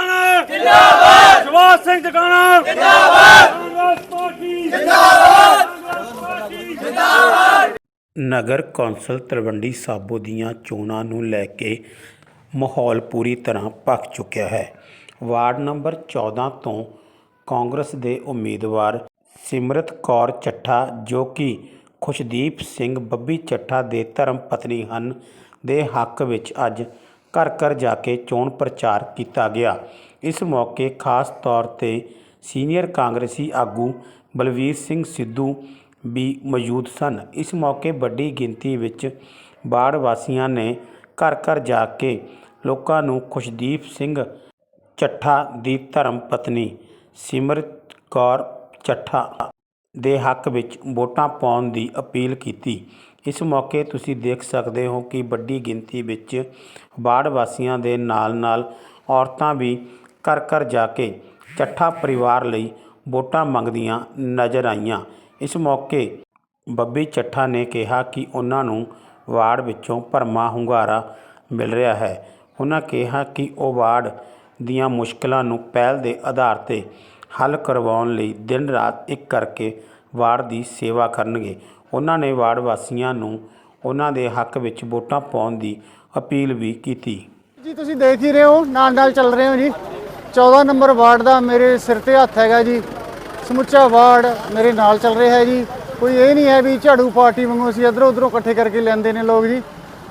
ਟਿਕਾਣਾ ਜਿੰਦਾਬਾਦ। ਸ਼ਿਵਾਜ ਸਿੰਘ ਟਿਕਾਣਾ ਜਿੰਦਾਬਾਦ। ਕਾਂਗਰਸ ਪਾਰਟੀ। ਜਿੰਦਾਬਾਦ। ਪਾਰਟੀ। ਨਗਰ ਕੌਂਸਲ ਤਲਵੰਡੀ ਸਾਬੋ ਦੀਆਂ ਚੋਣਾਂ ਨੂੰ ਲੈ ਕੇ ਮਾਹੌਲ ਪੂਰੀ ਤਰ੍ਹਾਂ ਭਖ ਚੁੱਕਿਆ ਹੈ। ਵਾਰਡ ਨੰਬਰ 14 ਤੋਂ ਕਾਂਗਰਸ ਦੇ ਉਮੀਦਵਾਰ ਸਿਮਰਤ ਕੌਰ ਚੱਠਾ ਜੋ ਕਿ ਖੁਸ਼ਦੀਪ ਸਿੰਘ ਬੱਬੀ ਚੱਠਾ ਦੇ ਧਰਮ ਪਤਨੀ ਹਨ ਦੇ ਹੱਕ ਵਿੱਚ ਅੱਜ ਘਰ ਘਰ ਜਾ ਕੇ ਚੋਣ ਪ੍ਰਚਾਰ ਕੀਤਾ ਗਿਆ। ਇਸ ਮੌਕੇ ਖਾਸ ਤੌਰ ਤੇ ਸੀਨੀਅਰ ਕਾਂਗਰਸੀ ਆਗੂ ਬਲਵੀਰ ਸਿੰਘ ਸਿੱਧੂ ਵੀ ਮੌਜੂਦ ਸਨ। ਇਸ ਮੌਕੇ ਵੱਡੀ ਗਿਣਤੀ ਵਿੱਚ ਬਾੜ ਵਾਸੀਆਂ ਨੇ ਘਰ ਘਰ ਜਾ ਕੇ ਲੋਕਾਂ ਨੂੰ ਖੁਸ਼ਦੀਪ ਸਿੰਘ ਚੱਠਾ ਦੀ ਧਰਮ ਪਤਨੀ ਸਿਮਰਤ ਕੌਰ ਚੱਠਾ ਦੇ ਹੱਕ ਵਿੱਚ ਵੋਟਾਂ ਪਾਉਣ ਦੀ ਅਪੀਲ ਕੀਤੀ। ਇਸ ਮੌਕੇ ਤੁਸੀਂ ਦੇਖ ਸਕਦੇ ਹੋ ਕਿ ਵੱਡੀ ਗਿਣਤੀ ਵਿੱਚ ਬਾੜ ਵਾਸੀਆਂ ਦੇ ਨਾਲ-ਨਾਲ ਔਰਤਾਂ ਵੀ ਘਰ ਘਰ ਜਾ ਕੇ ਚੱਠਾ ਪਰਿਵਾਰ ਲਈ ਵੋਟਾਂ ਮੰਗਦੀਆਂ ਨਜ਼ਰ ਆਈਆਂ। ਇਸ ਮੌਕੇ ਬੱਬੀ ਚੱਠਾ ਨੇ ਕਿਹਾ ਕਿ ਉਹਨਾਂ ਨੂੰ ਵਾਰਡ ਵਿੱਚੋਂ ਭਰਮਾ ਹੁੰਗਾਰਾ ਮਿਲ ਰਿਹਾ ਹੈ। ਉਹਨਾਂ ਕਿਹਾ ਕਿ ਉਹ ਵਾਰਡ ਦੀਆਂ ਮੁਸ਼ਕਲਾਂ ਨੂੰ ਪਹਿਲ ਦੇ ਆਧਾਰ ਤੇ ਹੱਲ ਕਰਵਾਉਣ ਲਈ ਦਿਨ ਰਾਤ ਇੱਕ ਕਰਕੇ ਵਾਰਡ ਦੀ ਸੇਵਾ ਕਰਨਗੇ। ਉਹਨਾਂ ਨੇ ਵਾਰਡ ਵਾਸੀਆਂ ਨੂੰ ਉਹਨਾਂ ਦੇ ਹੱਕ ਵਿੱਚ ਵੋਟਾਂ ਪਾਉਣ ਦੀ ਅਪੀਲ ਵੀ ਕੀਤੀ। ਜੀ, ਤੁਸੀਂ ਦੇਖ ਹੀ ਰਹੇ ਹੋ ਨਾਲ ਨਾਲ ਚੱਲ ਰਹੇ ਹੋ ਜੀ। 14 ਨੰਬਰ ਵਾਰਡ ਦਾ ਮੇਰੇ ਸਿਰ ਤੇ ਹੱਥ ਹੈਗਾ ਜੀ। ਸਮੁੱਚਾ ਵਾਰਡ ਮੇਰੇ ਨਾਲ ਚੱਲ ਰਿਹਾ ਹੈ ਜੀ। ਕੋਈ ਇਹ ਨਹੀਂ ਹੈ ਵੀ ਝਾੜੂ ਪਾਰਟੀ ਵਾਂਗੂ ਅਸੀਂ ਇਧਰੋਂ ਉਧਰੋਂ ਇਕੱਠੇ ਕਰਕੇ ਲੈਂਦੇ ਨੇ ਲੋਕ ਜੀ।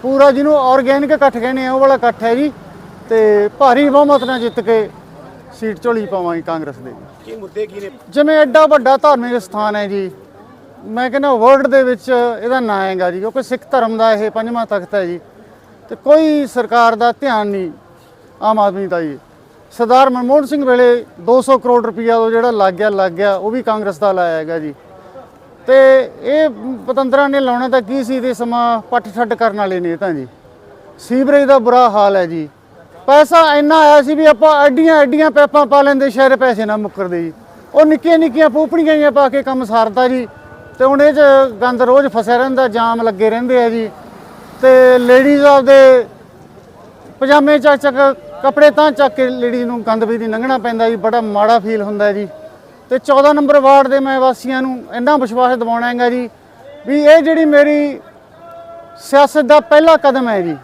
ਪੂਰਾ ਜਿਹਨੂੰ ਆਰਗੈਨਿਕ ਇਕੱਠ ਕਹਿੰਦੇ ਆ, ਉਹ ਵਾਲਾ ਇਕੱਠ ਹੈ ਜੀ। ਤੇ ਭਾਰੀ ਬਹੁਮਤ ਨਾਲ ਜਿੱਤ ਕੇ ਸੀਟ ਝੋਲੀ ਪਾਵਾਂਗੇ ਕਾਂਗਰਸ ਦੇ। ਕੀ ਮੁੱਦੇ ਕੀ ਨੇ? ਜਿਵੇਂ ਐਡਾ ਵੱਡਾ ਧਾਰਮਿਕ ਸਥਾਨ ਹੈ ਜੀ। ਮੈਂ ਕਹਿੰਦਾ ਵਰਲਡ ਦੇ ਵਿੱਚ ਇਹਦਾ ਨਾਂ ਹੈਗਾ ਜੀ, ਕਿਉਂਕਿ ਸਿੱਖ ਧਰਮ ਦਾ ਇਹ ਪੰਜਵਾਂ ਤਖਤ ਹੈ ਜੀ। ਤੇ ਕੋਈ ਸਰਕਾਰ ਦਾ ਧਿਆਨ ਨਹੀਂ ਆਮ ਆਦਮੀ ਦਾ ਜੀ। ਸਰਦਾਰ ਮਨਮੋਹਨ ਸਿੰਘ ਵੇਲੇ 200 ਕਰੋੜ ਰੁਪਈਆ ਉਹ ਜਿਹੜਾ ਲੱਗ ਗਿਆ ਲੱਗ ਗਿਆ, ਉਹ ਵੀ ਕਾਂਗਰਸ ਦਾ ਲਾਇਆ ਹੈਗਾ ਜੀ। ਤੇ ਇਹ ਪਤੰਦਰਾਂ ਨੇ ਲਾਉਣਾ ਤਾਂ ਕੀ ਸੀ ਤੇ ਸਮਾਂ ਪੱਟ ਛੱਡ ਕਰਨ ਵਾਲੇ ਨੇ ਤਾਂ ਜੀ। ਸੀਵਰੇਜ ਦਾ ਬੁਰਾ ਹਾਲ ਹੈ ਜੀ। ਪੈਸਾ ਇੰਨਾ ਆਇਆ ਸੀ ਵੀ ਆਪਾਂ ਐਡੀਆਂ ਐਡੀਆਂ ਪੈਪਾਂ ਪਾ ਲੈਂਦੇ ਸ਼ਹਿਰ ਪੈਸੇ ਨਾ ਮੁੱਕਰਦੇ ਜੀ। ਉਹ ਨਿੱਕੀਆਂ ਨਿੱਕੀਆਂ ਪੂਪਣੀਆਂ ਜਿਹੀਆਂ ਪਾ ਕੇ ਕੰਮ ਸਾਰਦਾ ਜੀ। ਤੇ ਹੁਣ ਇਹ 'ਚ ਗੰਦ ਰੋਜ਼ ਫਸਿਆ ਰਹਿੰਦਾ, ਜਾਮ ਲੱਗੇ ਰਹਿੰਦੇ ਆ ਜੀ। ਤੇ ਲੇਡੀਜ਼ ਆਪਦੇ ਪਜਾਮੇ ਚੱਕ ਚੱਕ, ਕੱਪੜੇ ਤਾਂ ਚੱਕ ਕੇ ਲੇਡੀ ਨੂੰ ਗੰਦ ਵੀ ਦੀ ਲੰਘਣਾ ਪੈਂਦਾ ਜੀ, ਬੜਾ ਮਾੜਾ ਫੀਲ ਹੁੰਦਾ ਜੀ। ਤੇ 14 ਨੰਬਰ ਵਾਰਡ ਦੇ ਮੈਂ ਵਾਸੀਆਂ ਨੂੰ ਇੰਨਾ ਵਿਸ਼ਵਾਸ ਦਿਵਾਉਣਾ ਹੈਗਾ ਜੀ, ਵੀ ਇਹ ਜਿਹੜੀ ਮੇਰੀ ਸਿਆਸਤ ਦਾ ਪਹਿਲਾ ਕਦਮ ਹੈ ਜੀ।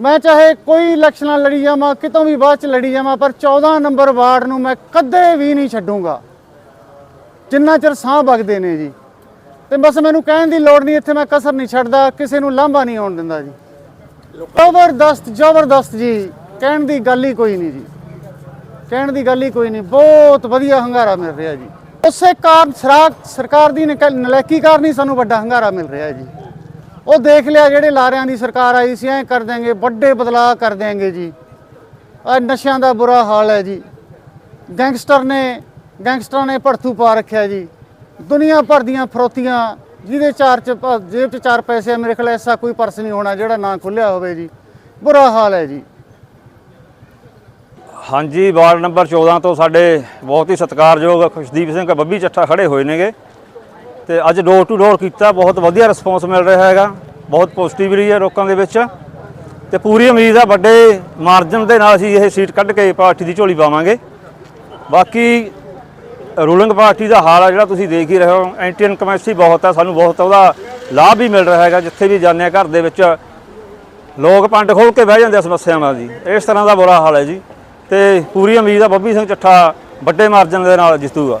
ਮੈਂ ਚਾਹੇ ਕੋਈ ਇਲੈਕਸ਼ਨਾਂ ਲੜੀ ਜਾਵਾਂ, ਕਿਤੋਂ ਵੀ ਬਾਅਦ ਚ ਲੜੀ ਜਾਵਾਂ, ਪਰ 14 ਨੰਬਰ ਵਾਰਡ ਨੂੰ ਮੈਂ ਕਦੇ ਵੀ ਨਹੀਂ ਛੱਡੂੰਗਾ। ਜਿੰਨਾ ਚਿਰ ਸਾਹ ਵਗਦੇ ਨੇ ਜੀ। ਤੇ ਬਸ ਮੈਨੂੰ ਕਹਿਣ ਦੀ ਲੋੜ ਨਹੀਂ, ਇੱਥੇ ਮੈਂ ਕਸਰ ਨਹੀਂ ਛੱਡਦਾ, ਕਿਸੇ ਨੂੰ ਲਾਂਭਾ ਨਹੀਂ ਆਉਣ ਦਿੰਦਾ ਜੀ। ਜ਼ਬਰਦਸਤ ਜ਼ਬਰਦਸਤ ਜੀ, ਕਹਿਣ ਦੀ ਗੱਲ ਹੀ ਕੋਈ ਨਹੀਂ ਜੀ। ਕਹਿਣ ਦੀ ਗੱਲ ਹੀ ਕੋਈ ਨਹੀਂ, ਬਹੁਤ ਵਧੀਆ ਹੰਗਾਰਾ ਮਿਲ ਰਿਹਾ ਜੀ। ਉਸੇ ਕਾਰਨ ਸਰਾ- ਸਰਕਾਰ ਦੀ ਨਿਕ- ਨਲਾਇਕੀ ਕਾਰਨ ਹੀ ਸਾਨੂੰ ਵੱਡਾ ਹੰਗਾਰਾ ਮਿਲ ਰਿਹਾ ਜੀ। ਉਹ ਦੇਖ ਲਿਆ ਜਿਹੜੇ ਲਾਰਿਆਂ ਦੀ ਸਰਕਾਰ ਆਈ ਸੀ, ਐ ਕਰ ਦੇਂਗੇ ਵੱਡੇ ਬਦਲਾਅ ਕਰ ਦੇਂਗੇ ਜੀ। ਆ ਨਸ਼ਿਆਂ ਦਾ ਬੁਰਾ ਹਾਲ ਹੈ ਜੀ। ਗੈਂਗਸਟਰ ਨੇ, ਗੈਂਗਸਟਰਾਂ ਨੇ ਭੜਥੂ ਪਾ ਰੱਖਿਆ ਜੀ। ਦੁਨੀਆ ਭਰ ਦੀਆਂ ਫਰੋਤੀਆਂ, ਜਿਹਦੇ ਚਾਰ ਚ, ਜੇਬ ਚ ਚਾਰ ਪੈਸੇ ਮੇਰੇ ਖਿਆਲ ਐਸਾ ਕੋਈ ਪਰਸ ਨਹੀਂ ਹੋਣਾ ਜਿਹੜਾ ਨਾ ਖੁੱਲਿਆ ਹੋਵੇ ਜੀ। ਬੁਰਾ ਹਾਲ ਹੈ ਜੀ। ਹਾਂਜੀ, ਵਾਰਡ ਨੰਬਰ 14 ਤੋਂ ਸਾਡੇ ਬਹੁਤ ਹੀ ਸਤਿਕਾਰਯੋਗ ਖੁਸ਼ਦੀਪ ਸਿੰਘ ਬੱਬੀ ਚੱਠਾ ਖੜੇ ਹੋਏ ਨੇਗੇ। ਤੇ ਅੱਜ ਡੋਰ ਟੂ ਡੋਰ ਕੀਤਾ, ਬਹੁਤ ਵਧੀਆ ਰਿਸਪੌਂਸ ਮਿਲ ਰਿਹਾ ਹੈਗਾ, ਬਹੁਤ ਪੋਜ਼ਿਟਿਵਲੀ ਹੈ ਲੋਕਾਂ ਦੇ ਵਿੱਚ। ਤੇ ਪੂਰੀ ਉਮੀਦ ਆ ਵੱਡੇ ਮਾਰਜਨ ਦੇ ਨਾਲ ਅਸੀਂ ਇਹ ਸੀਟ ਕੱਢ ਕੇ ਪਾਰਟੀ ਦੀ ਝੋਲੀ ਪਾਵਾਂਗੇ। ਬਾਕੀ ਰੂਲਿੰਗ ਪਾਰਟੀ ਦਾ ਹਾਲ ਆ ਜਿਹੜਾ ਤੁਸੀਂ ਦੇਖ ਹੀ ਰਹੇ ਹੋ ਐਂਟੀ ਇਨਕਮੈਂਸੀ ਬਹੁਤ ਆ, ਸਾਨੂੰ ਬਹੁਤ ਉਹਦਾ ਲਾਭ ਵੀ ਮਿਲ ਰਿਹਾ ਹੈਗਾ, ਜਿੱਥੇ ਵੀ ਜਾਂਦੇ ਆ ਘਰ ਦੇ ਵਿੱਚ। ਲੋਕ ਪੰਡ ਖੋਲ ਕੇ ਬਹਿ ਜਾਂਦੇ ਆ ਸਮੱਸਿਆਵਾਂ ਦੀ, ਇਸ ਤਰ੍ਹਾਂ ਦਾ ਬੁਰਾ ਹਾਲ ਹੈ ਜੀ। ਤੇ ਪੂਰੀ ਉਮੀਦ ਆ ਬੱਬੀ ਸਿੰਘ ਚੱਠਾ ਵੱਡੇ ਮਾਰਜਨ ਦੇ ਨਾਲ ਜਿੱਤੂਗਾ।